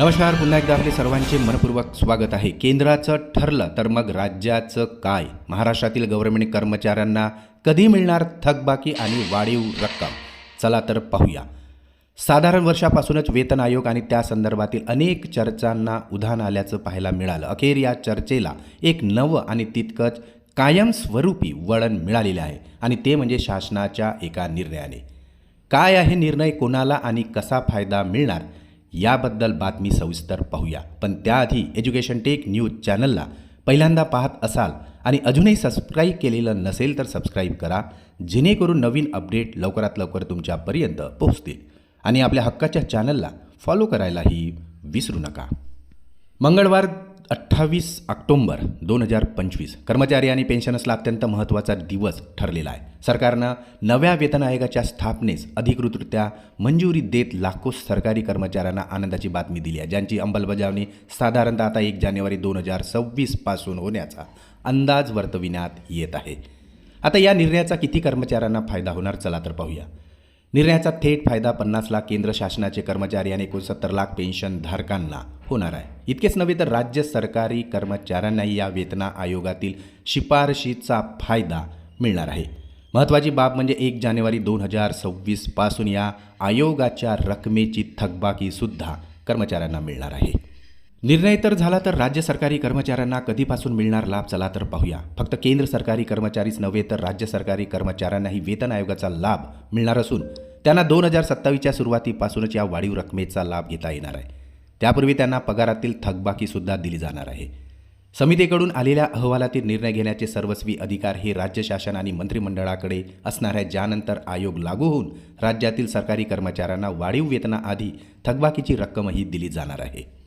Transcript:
नमस्कार पुन्हा एकदा आपले सर्वांचे मनपूर्वक स्वागत आहे. केंद्राचं ठरलं तर मग राज्याचं काय? महाराष्ट्रातील गव्हर्नमेंट कर्मचाऱ्यांना कधी मिळणार थकबाकी आणि वाढीव रक्कम? चला तर पाहूया. साधारण वर्षापासूनच वेतन आयोग आणि त्या संदर्भातील अनेक चर्चांना उधाण आल्याचं पाहायला मिळालं. अखेर या चर्चेला एक नवं आणि तितकंच कायमस्वरूपी वळण मिळालेलं आहे आणि ते म्हणजे शासनाच्या एका निर्णयाने. काय आहे निर्णय? कोणाला आणि कसा फायदा मिळणार? याबद्दल बातमी सविस्तर पाहूया. पण त्याआधी एज्युकेशन टेक न्यूज चॅनलला पहिल्यांदा पाहत असाल आणि अजूनही सबस्क्राईब केलेलं नसेल तर सबस्क्राईब करा जेणेकरून नवीन अपडेट लवकरात लवकर तुमच्यापर्यंत पोहोचतील. आणि आपल्या हक्काच्या चॅनलला फॉलो करायलाही विसरू नका. मंगळवार अठ्ठावीस ऑक्टोंबर दोन हजार पंचवीस. कर्मचारी आणि पेन्शनर्सला अत्यंत महत्त्वाचा दिवस ठरलेला आहे. सरकारनं नव्या वेतन आयोगाच्या स्थापनेस अधिकृतरित्या मंजुरी देत लाखो सरकारी कर्मचाऱ्यांना आनंदाची बातमी दिली आहे. ज्यांची अंमलबजावणी साधारणतः आता एक जानेवारी दोन हजार सव्वीसपासून होण्याचा अंदाज वर्तविण्यात येत आहे. आता या निर्णयाचा किती कर्मचाऱ्यांना फायदा होणार? चला तर पाहूया. निर्णयाचा थेट फायदा पन्नास लाख केंद्र शासनाचे कर्मचारी आणि एकोणसत्तर लाख पेन्शनधारकांना होणार आहे. इतकेच नव्हे तर राज्य सरकारी कर्मचाऱ्यांनाही या वेतना आयोगातील शिफारशीचा फायदा मिळणार आहे. महत्त्वाची बाब म्हणजे एक जानेवारी दोन हजार सव्वीसपासून या आयोगाच्या रकमेची थकबाकीसुद्धा कर्मचाऱ्यांना मिळणार आहे. निर्णय तर झाला तर राज्य सरकारी कर्मचाऱ्यांना कधीपासून मिळणार लाभ चला तर पाहूया. फक्त केंद्र सरकारी कर्मचारीच नव्हे तर राज्य सरकारी कर्मचाऱ्यांनाही वेतन आयोगाचा लाभ मिळणार असून त्यांना दोन हजार सत्तावीसच्या सुरुवातीपासूनच या वाढीव रकमेचा लाभ घेता येणार आहे. त्यापूर्वी त्यांना पगारातील थकबाकीसुद्धा दिली जाणार आहे. समितीकडून आलेल्या अहवालातील निर्णय घेण्याचे सर्वस्वी अधिकार हे राज्य शासन आणि मंत्रिमंडळाकडे असणार आहे ज्यानंतर आयोग लागू होऊन राज्यातील सरकारी कर्मचाऱ्यांना वाढीव वेतनाआधी थकबाकीची रक्कमही दिली जाणार आहे.